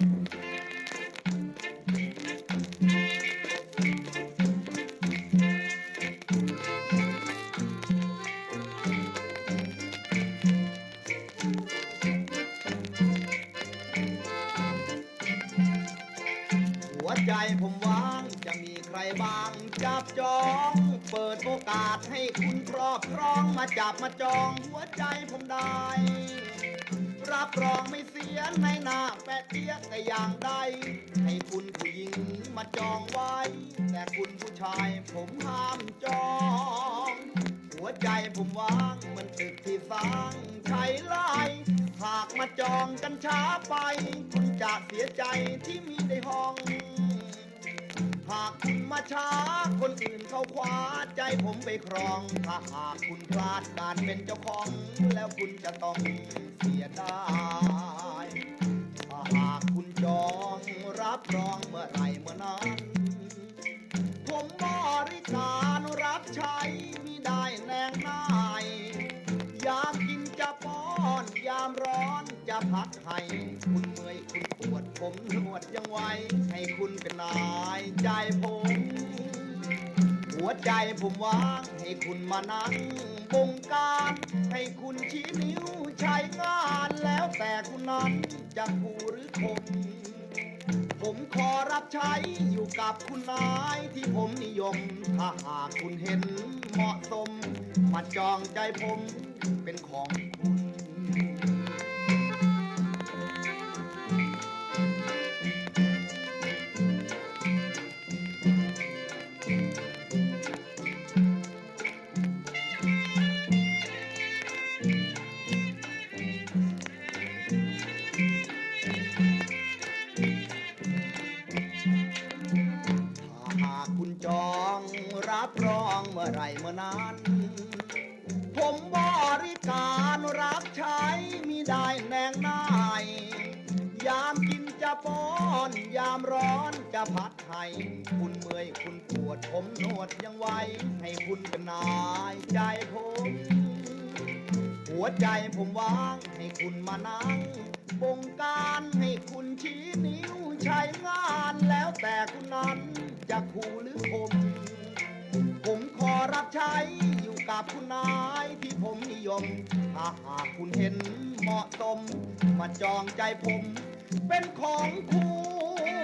หัวใจผมว่างจะมีใครบ้างจับจอง เปิดโอกาสให้คุณครอบครองมาจับมาจองหัวใจผมได้ รับรองไม่ เสียในหน้าแปะเตี้ยแต่อย่างใด ให้คุณผู้หญิงมาจองไว้ แต่คุณผู้ชายผมห้ามจอง หัวใจผมว่างเหมันตึกที่สร้างใช้ไล่หากมาจองกันช้าไป คุณจะเสียใจที่มีในห้อง หากคุณมาช้า คนอื่นเขาคว้าใจผมไปครอง ถ้าหากคุณพลาดการเป็นเจ้าของ แล้วคุณจะต้องเสียดาย เมื่อไรเมื่อนั้นผมบริการรับใช้มิได้แนงนายยามกินจะป้อน ยามร้อนจะพักให้ คุณเมื่อยคุณปวดผมนวดยังไวให้คุณเป็นนายใจผม หัวใจผมว่างให้คุณมานั่งบงการให้คุณชี้นิ้วใช้งานแล้วแต่คุณนั้นจะคู่หรือ ผมขอรับใช้อยู่กับคุณนายที่ผมนิยม ถ้าหากคุณเห็นเหมาะสมมาจองใจผมเป็นของ รับรองเมื่อไรเมื่อนั้น ผมบริการรับใช้มีได้แนงนาย ยามกินจะป้อน ยามร้อนจะพัดให้ คุณเมื่อยคุณปวด ผมนวดยังไวให้คุณเป็นนายใจผม หัวใจผมว่าง ให้คุณมานั่งบงการให้คุณชี้นิ้วใช้งานแล้วแต่คุณนั้นจะคู่หรือผม รับใช้อยู่กับคุณนายที่ผมนิยม ถ้าหากคุณเห็นเหมาะสม มาจองใจผม เป็นของคุณ